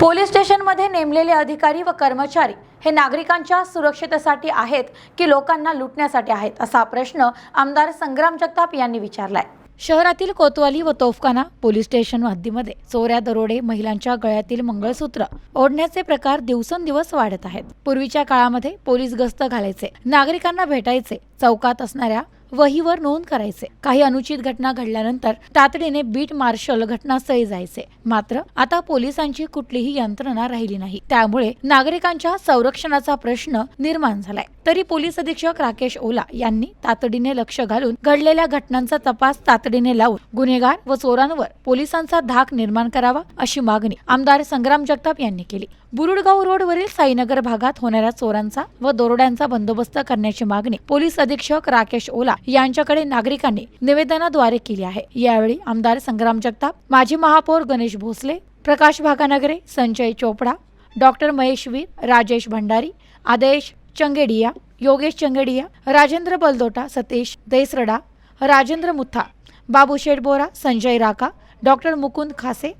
Police स्टेशनमध्ये नेमलेले अधिकारी व कर्मचारी हे नागरिकांच्या सुरक्षतेसाठी आहेत की लोकांना लुटण्यासाठी आहेत असा प्रश्न आमदार संग्राम जगताप यांनी विचारलाय. शहरातील कोतवाली व तोफखाना पोलीस स्टेशन हद्दीमध्ये चोऱ्या दरोडे महिलांच्या गळ्यातील मंगळसूत्र ओढण्याचे प्रकार दिवसेंदिवस वाढत आहेत. पूर्वीच्या काळामध्ये पोलीस गस्त घालायचे नागरिकांना भेटायचे चौकात असणाऱ्या वहीवर नोंद करायचे. काही अनुचित घटना घडल्यानंतर तातडीने बीट मार्शल घटनास्थळी जायचे. मात्र आता पोलिसांची कुठलीही यंत्रणा राहिली नाही. त्यामुळे नागरिकांच्या संरक्षणाचा प्रश्न निर्माण झालाय. तरी पोलीस अधीक्षक राकेश ओला यांनी तातडीने लक्ष घालून घडलेल्या घटनांचा तपास तातडीने लावून गुन्हेगार व चोरांवर पोलिसांचा धाक निर्माण करावा अशी मागणी आमदार संग्राम जगताप यांनी केली. बुरुडगाव रोडवरील साईनगर भागात होणाऱ्या चोरांचा व दरोड्यांचा बंदोबस्त करण्याची मागणी पोलीस अधीक्षक राकेश ओला यांच्याकडे नागरिकांनी निवेदनाद्वारे केली आहे. यावेळी आमदार संग्राम जगताप माजी महापौर गणेश भोसले प्रकाश भागानगरे संजय चोपडा डॉक्टर महेश वीर राजेश भंडारी आदेश चंगेडिया योगेश चंगेडिया राजेंद्र बलदोटा सतीश देसरडा राजेंद्र मुथा बाबू शेडबोरा संजय राका डॉक्टर मुकुंद खासे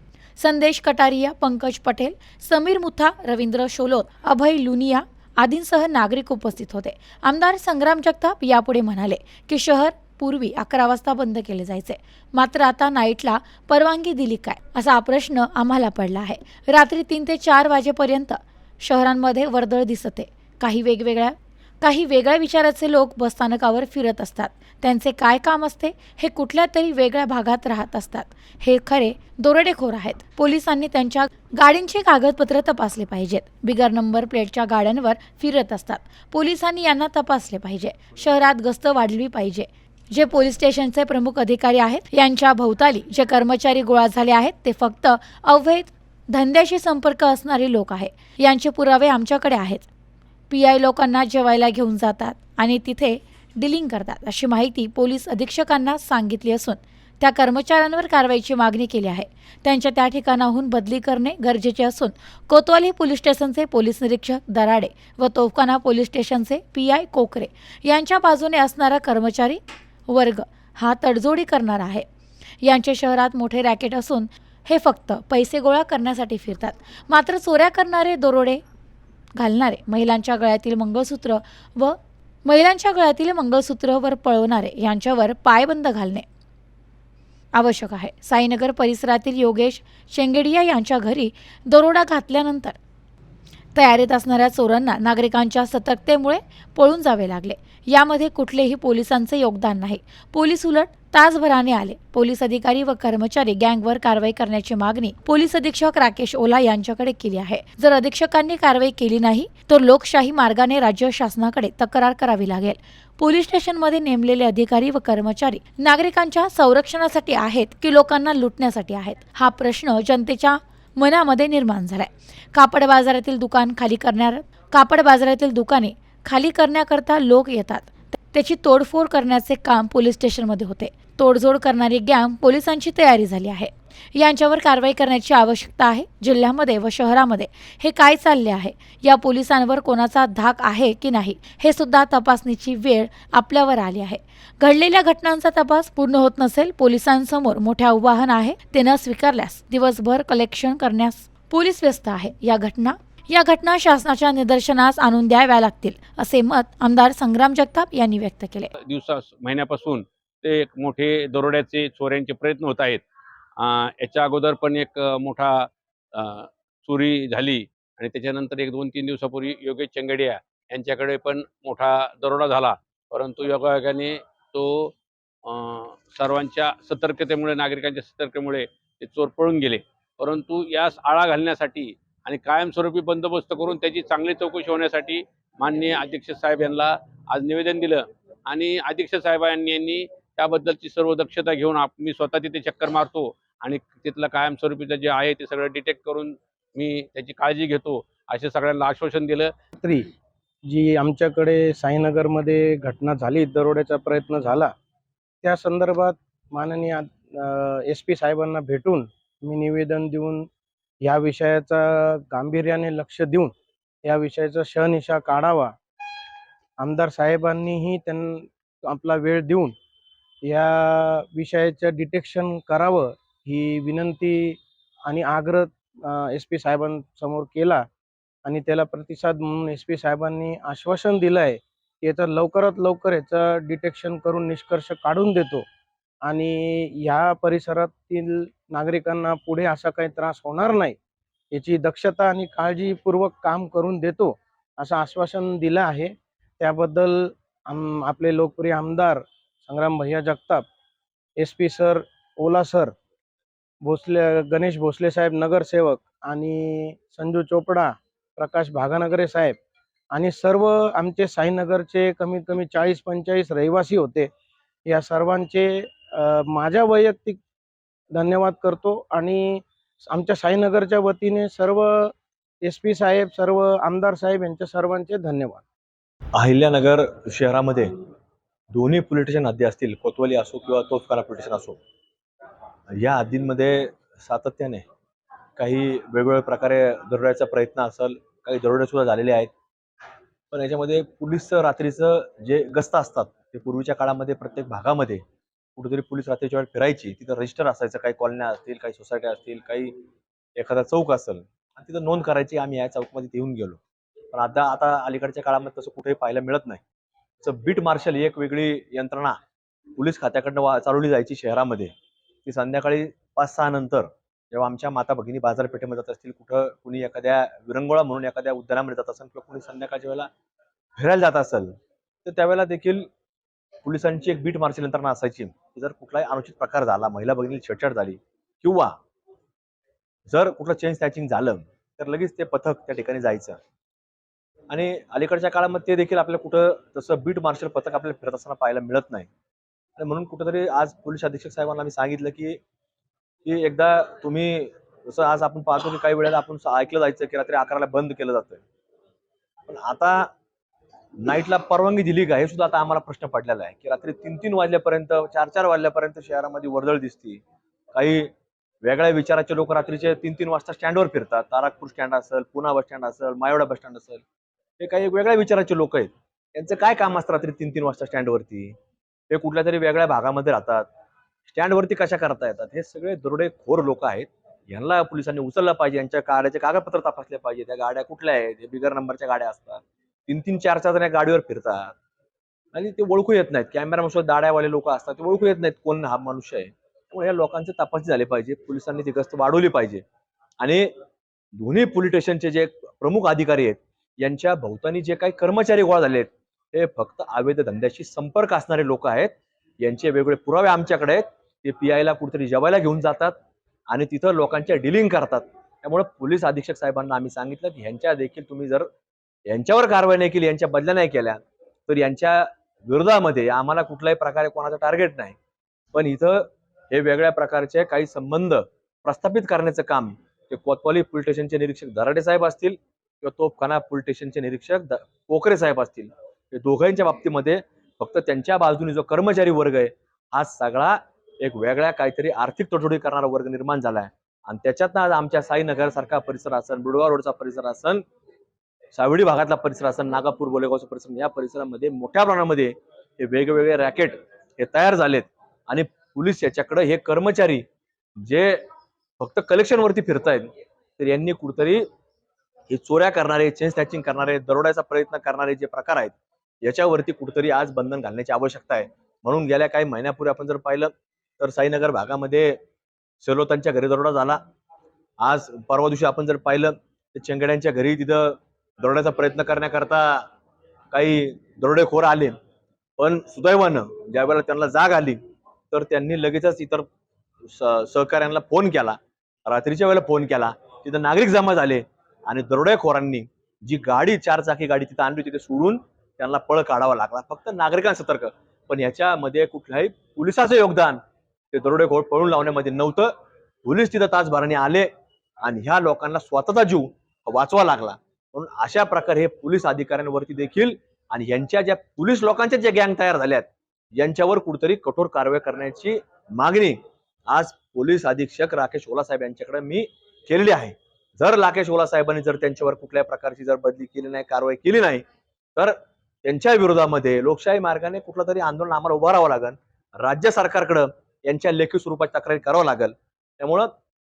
संदेश कटारिया पंकज पटेल समीर मुथा रवींद्र शोलोत अभय लुनिया आदींसह नागरिक उपस्थित होते. आमदार संग्राम जगताप यापुढे म्हणाले की शहर पूर्वी अकरा वाजता बंद केले जायचे. मात्र आता नाईटला परवानगी दिली काय असा प्रश्न आम्हाला पडला आहे. रात्री तीन ते चार वाजेपर्यंत शहरांमध्ये वर्दळ दिसते. काही वेगवेगळ्या काही वेगळ्या विचाराचे लोक बसस्थानकावर फिरत असतात. त्यांचे काय काम असते? हे कुठल्या तरी वेगळ्या भागात राहत असतात. हे खरे दोरडेखोर आहेत. पोलिसांनी त्यांच्या गाडींची कागदपत्र तपासले पाहिजेत. बिगर नंबर प्लेटच्या गाड्यांवर फिरत असतात. पोलिसांनी यांना तपासले पाहिजे. शहरात गस्त वाढली पाहिजे. जे पोलीस स्टेशनचे प्रमुख अधिकारी आहेत यांच्या भोवताली जे कर्मचारी गोळा झाले आहेत ते फक्त अवैध धंद्याशी संपर्क असणारे लोक आहे यांचे पुरावे आमच्याकडे आहेत. पी आय लोकांना जेवायला घेऊन जातात आणि तिथे डिलिंग करतात अशी माहिती पोलीस अधीक्षकांना सांगितली असून त्या कर्मचाऱ्यांवर कारवाईची मागणी केली आहे. त्यांच्या त्या ठिकाणाहून बदली करणे गरजेचे असून कोतवाली पोलीस स्टेशनचे पोलीस निरीक्षक दराडे व तोफखाना पोलीस स्टेशनचे पी आय कोकरे यांच्या बाजूने असणारा कर्मचारी वर्ग हा तडजोडी करणार आहे. यांचे शहरात मोठे रॅकेट असून हे फक्त पैसे गोळा करण्यासाठी फिरतात. मात्र चोऱ्या करणारे दरोडे घालणारे महिलांच्या गळ्यातील मंगळसूत्र व महिलांच्या गळ्यातील मंगळसूत्र वर पळवणारे यांच्यावर पायबंद घालणे आवश्यक आहे. साईनगर परिसरातील योगेश शेंगेडिया यांच्या घरी दरोडा घातल्यानंतर तयारीत असणाऱ्या चोरांना नागरिकांच्या सतर्कतेमुळे पळून जावे लागले. यामध्ये कुठलेही पोलिसांचे योगदान नाही. पोलीस उलट तासभराने आले. पोलीस अधिकारी व कर्मचारी गँगवर कारवाई करण्याची मागणी पोलीस अधीक्षक राकेश ओला यांच्याकडे केली आहे. जर अधीक्षकांनी कारवाई केली नाही तर लोकशाही मार्गाने राज्य शासनाकडे तक्रार करावी लागेल. पोलीस स्टेशनमध्ये नेमलेले अधिकारी व कर्मचारी नागरिकांच्या संरक्षणासाठी आहेत की लोकांना लुटण्यासाठी आहेत? हा प्रश्न जनतेच्या मनामध्ये निर्माण झालाय. कापड बाजारातील दुकान खाली करणार कापड बाजारातील दुकाने खाली करण्याकरता लोक येतात. त्याची तोडफोड करण्याचे काम पोलीस स्टेशनमध्ये होते. तोडजोड करणारी गॅम पोलिसांची तयारी झाली आहे. यांच्यावर कारवाई करण्याची आवश्यकता आहे. जिल्ह्यामध्ये व शहरामध्ये हे काय चालले आहे? या पोलिसांवर कोणाचा धाक आहे की नाही? हे सुद्धा तपासणीची वेळ आपल्यावर आली आहे. घडलेल्या घटनांचा तपास पूर्ण होत नसेल पोलिसांसमोर मोठे आव्हान आहे. ते न स्वीकारल्यास दिवसभर कलेक्शन करण्यास पोलीस व्यस्त आहे. या घटना या घटना शासनाच्या निदर्शनास आणून द्याव्या लागतील असे मत आमदार संग्राम जगताप यांनी व्यक्त केले. दिवसा महिन्यापासून ते एक मोठे दरोड्याचे चोऱ्यांचे प्रयत्न होत आहेत. याच्या अगोदर पण एक मोठा अं, चोरी झाली आणि त्याच्यानंतर एक दोन तीन दिवसापूर्वी योगेश चंगडिया यांच्याकडे पण मोठा दरोडा झाला. परंतु योगायोगाने तो अं, सर्वांच्या सतर्कतेमुळे नागरिकांच्या सतर्कतेमुळे ते चोर पळून गेले. परंतु यास आळा घालण्यासाठी आणि कायमस्वरूपी बंदोबस्त करून त्याची चांगली चौकशी होण्यासाठी माननीय अध्यक्ष साहेब यांना आज निवेदन दिलं. आणि अध्यक्ष साहेबांनी यांनी त्याबद्दलची सर्व दक्षता घेऊन आप- मी स्वतः तिथे चक्कर मारतो आणि तिथलं कायमस्वरूपीचं जे आहे ते सगळं डिटेक्ट करून मी त्याची काळजी घेतो असे सगळ्यांना आश्वासन दिलं. रात्री जी आमच्याकडे साईनगरमध्ये घटना झाली दरोड्याचा प्रयत्न झाला त्या संदर्भात माननीय एस पी साहेबांना भेटून मी निवेदन देऊन या विषयाचा गांभीर्याने लक्ष देऊन या विषयाचा शहनिशा काढावा. आमदार साहेबांनीही त्यां आपला वेळ देऊन या विषयाचं डिटेक्शन करावं ही विनंती आणि आग्रह एस पी साहेबांसमोर केला आणि त्याला प्रतिसाद म्हणून एस पी साहेबांनी आश्वासन दिलं आहे की याचं लवकरात लवकर याचं डिटेक्शन करून निष्कर्ष काढून देतो. आणि या परिसरातील नागरिकांना पुढे असा काही त्रास होणार नाही याची दक्षता आणि काळजीपूर्वक काम करून देतो असं आश्वासन दिलं आहे. त्याबद्दल आम आपले लोकप्रिय आमदार संग्राम भैया Jagtap S P sir Ola sir Bhosale Ganesh Bhosale साहेब नगरसेवक आणि संजू चोपडा प्रकाश भागानगरे साहेब आणि सर्व आमचे साईनगरचे कमीत कमी चाळीस पंचेचाळीस रहिवासी होते. या सर्वांचे माझ्या वैयक्तिक धन्यवाद करतो आणि आमच्या साईनगरच्या वतीने सर्व एस पी साहेब सर्व आमदार साहेब यांच्या सर्वांचे धन्यवाद. अहिल्यानगर शहरामध्ये दोन्ही पोलीस स्टेशन हद्दी असतील कोतवाली असो किंवा तोफखाना पोलीस स्टेशन असो या हद्दींमध्ये सातत्याने काही वेगवेगळ्या प्रकारे दरोड्याचा प्रयत्न असेल काही दरोडेसुद्धा झालेले आहेत. पण याच्यामध्ये पोलीस रात्रीचं जे गस्त असतात ते पूर्वीच्या काळामध्ये प्रत्येक भागामध्ये कुठेतरी पोलीस रात्रीच्या वेळेला फिरायची तिथं रजिस्टर असायचं काही कॉलन्या असतील काही सोसायट्या असतील काही एखादा चौक असेल आणि तिथं नोंद करायची आम्ही या चौकमध्ये येऊन गेलो. पण आता आता अलीकडच्या काळामध्ये तसं कुठेही पाहायला मिळत नाही. तसं बीट मार्शल ही एक वेगळी यंत्रणा. पोलीस खात्याकडनं वा- चालवली जायची शहरामध्ये. ती संध्याकाळी पाच सहा नंतर जेव्हा आमच्या माता भगिनी बाजारपेठेमध्ये जात असतील कुठं कुणी एखाद्या विरंगोळा म्हणून एखाद्या उद्यानामध्ये जात असेल किंवा कुणी संध्याकाळच्या वेळेला फिरायला जात असेल तर त्यावेळेला देखील पोलिसांची एक बीट मार्शल यंत्रणा असायची. जर कुठलाही अनुचित प्रकार झाला महिला भगिनी छेडछाड झाली किंवा जर कुठलं चेन स्नॅचिंग झालं तर लगेच ते पथक त्या ठिकाणी जायचं. आणि अलीकडच्या काळामध्ये ते देखील आपल्याला कुठं तसं बीट मार्शल पथक आपल्याला फिरत असताना पाहायला मिळत नाही. आणि म्हणून कुठंतरी आज पोलीस अधीक्षक साहेबांना आम्ही सांगितलं की की एकदा तुम्ही जसं आज आपण पाहतो की काही वेळेला आपण ऐकलं जायचं की रात्री अकराला बंद केलं जातं पण आता नाईटला परवानगी दिली का? हे सुद्धा आता आम्हाला प्रश्न पडलेला आहे. की रात्री तीन तीन वाजल्यापर्यंत चार चार वाजल्यापर्यंत शहरामध्ये वर्दळ दिसते. काही वेगळ्या विचाराचे लोक रात्रीचे तीन तीन वाजता स्टँडवर फिरतात. ताराकपूर स्टँड असेल पुणा बस स्टँड असेल मायोडा बस स्टँड असेल. हे काही वेगळ्या विचाराचे लोक आहेत. त्यांचं काय काम असतं रात्री तीन तीन वाजता स्टँडवरती? ते कुठल्या तरी वेगळ्या भागामध्ये राहतात. स्टँडवरती कशा करता येतात? हे सगळे दरोडेखोर लोक आहेत. यांना पोलिसांनी उचललं पाहिजे. यांच्या गाड्याचे कागदपत्र तपासले पाहिजे त्या गाड्या कुठल्या आहेत? हे बिगर नंबरच्या गाड्या असतात. तीन तीन चार चार जण या गाडीवर फिरतात. आणि ते ओळखू येत नाहीत. कॅमेरामध्ये दाड्यावाले लोक असतात ते ओळखू येत नाहीत कोण हा मनुष्य आहे. त्यामुळे या लोकांचे तपासणी झाले पाहिजे. पोलिसांनी ती गस्त वाढवली पाहिजे. आणि दोन्ही पोलीस स्टेशनचे जे प्रमुख अधिकारी आहेत यांच्या भोवतानी जे काही कर्मचारी गोळा झाले आहेत हे फक्त अवैध धंद्याशी संपर्क असणारे लोक आहेत. यांचे वेगवेगळे पुरावे आमच्याकडे आहेत. ते पी आयला कुठेतरी जेवायला घेऊन जातात आणि तिथं लोकांच्या डिलिंग करतात. त्यामुळे पोलीस अधीक्षक साहेबांना आम्ही सांगितलं की ह्यांच्या देखील तुम्ही जर यांच्यावर कारवाई नाही केली यांच्या बदल्या नाही केल्या तर यांच्या विरोधामध्ये आम्हाला कुठल्याही प्रकारे कोणाचं टार्गेट नाही. पण इथं हे वेगळ्या प्रकारचे काही संबंध प्रस्थापित करण्याचं काम ते कोतवाली पोलीस स्टेशनचे निरीक्षक दराडे साहेब असतील किंवा तोफखाना पोलीस स्टेशनचे निरीक्षक पोखरे साहेब असतील हे दोघांच्या बाबतीमध्ये फक्त त्यांच्या बाजूने जो कर्मचारी वर्ग आहे हा सगळा एक वेगळ्या काहीतरी आर्थिक तडजोडी करणारा वर्ग निर्माण झाला आहे आणि त्याच्यात आज आमच्या साईनगर सारखा परिसर असन बुडवा रोडचा परिसर असन सावडी भागातला परिसर असेल नागापूर बोलेगावचा परिसर. या परिसरामध्ये मोठ्या प्रमाणामध्ये हे वेगवेगळे रॅकेट हे तयार झालेत. आणि पोलीस याच्याकडे हे कर्मचारी जे फक्त कलेक्शन वरती फिरतायत तर यांनी कुठतरी हे चोऱ्या करणारे चेन स्नॅचिंग करणारे दरोड्याचा प्रयत्न करणारे जे प्रकार आहेत याच्यावरती कुठतरी आज बंधन घालण्याची आवश्यकता आहे. म्हणून गेल्या काही महिन्यापूर्वी आपण जर पाहिलं तर साईनगर भागामध्ये सेलोतांच्या घरी दरोडा झाला. आज परवा दिवशी आपण जर पाहिलं तर चेंगड्यांच्या घरी तिथं दरोड्याचा प्रयत्न करण्याकरता काही दरोडेखोर आले. पण सुदैवानं ज्या वेळेला त्यांना जाग आली तर त्यांनी लगेचच इतर सहकाऱ्यांना फोन केला. रात्रीच्या वेळेला फोन केला. तिथं नागरिक जमा झाले आणि दरोडेखोरांनी जी गाडी चारचाकी गाडी तिथं आणली तिथे सोडून त्यांना पळ काढावा लागला. फक्त नागरिकांना सतर्क. पण याच्यामध्ये कुठल्याही पोलिसाचं योगदान ते दरोडेखोर पळून लावण्यामध्ये नव्हतं. पोलीस तिथं तासभराने आले आणि ह्या लोकांना स्वतःचा जीव वाचवा लागला. म्हणून अशा प्रकारे हे पोलीस अधिकाऱ्यांवरती देखील आणि यांच्या ज्या पोलीस लोकांच्या ज्या गँग तयार झाल्यात यांच्यावर कुठेतरी कठोर कारवाई करण्याची मागणी आज पोलीस अधीक्षक राकेश ओला साहेब यांच्याकडे मी केलेली आहे. जर राकेश ओला साहेबांनी जर त्यांच्यावर कुठल्या प्रकारची जर बदली केली नाही कारवाई केली नाही तर त्यांच्या विरोधामध्ये लोकशाही मार्गाने कुठलं तरी आंदोलन आम्हाला उभं राहावं लागेल. राज्य सरकारकडं यांच्या लेखी स्वरूपात तक्रारी करावं लागेल. त्यामुळं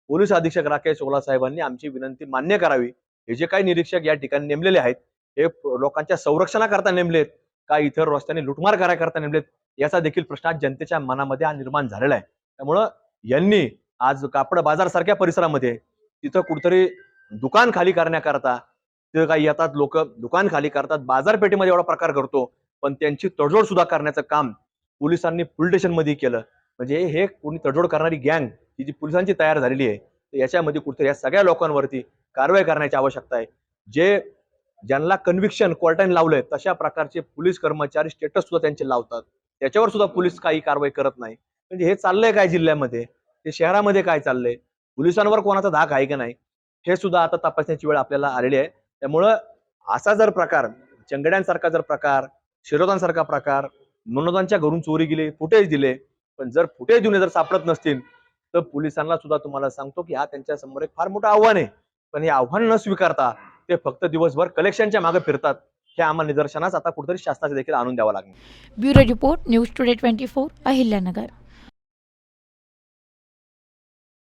पोलीस अधीक्षक राकेश ओला साहेबांनी आमची विनंती मान्य करावी. हे जे काही निरीक्षक या ठिकाणी नेमलेले आहेत हे लोकांच्या संरक्षणाकरता नेमलेत का इतर रस्त्याने लुटमार करायकरता नेमलेत याचा देखील प्रश्न आज जनतेच्या मनामध्ये हा निर्माण झालेला आहे. त्यामुळं यांनी आज कापड बाजार सारख्या परिसरामध्ये तिथं कुठतरी दुकान खाली करण्याकरता तिथं काही येतात लोक दुकान खाली करतात बाजारपेठेमध्ये एवढा प्रकार करतो पण त्यांची तडजोड सुद्धा करण्याचं काम पोलिसांनी पोलीस स्टेशनमध्ये केलं. म्हणजे हे कोणी तडजोड करणारी गँग ही जी पोलिसांची तयार झालेली आहे तर याच्यामध्ये कुठेतरी या सगळ्या लोकांवरती कारवाई करण्याची आवश्यकता आहे. जे ज्यांना कन्व्हिक्शन कोर्टाने लावलंय तशा प्रकारचे पोलीस कर्मचारी स्टेटस सुद्धा त्यांचे लावतात. त्याच्यावर सुद्धा पोलीस काही कारवाई करत नाही. म्हणजे हे चाललंय काय जिल्ह्यामध्ये? ते शहरामध्ये काय चाललंय? पोलिसांवर कोणाचा धाक आहे का नाही? हे सुद्धा आता तपासण्याची वेळ आपल्याला आलेली आहे. त्यामुळं असा जर प्रकार चंगड्यांसारखा जर प्रकार शिरोधांसारखा प्रकार मनोदांच्या घरून चोरी गेली फुटेज दिले पण जर फुटेज देऊन जर सापडत नसतील तर पोलिसांना सुद्धा तुम्हाला सांगतो की हा त्यांच्यासमोर एक फार मोठं आव्हान आहे. पण हे आव्हान न स्वीकारता ते फक्त दिवसभर कलेक्शनच्या मागे फिरतात. हे आम्हाला निदर्शनास आता कुठेतरी शासनाचे देखील आणून द्यावं लागेल. Bureau report news today twenty four Ahilyanagar.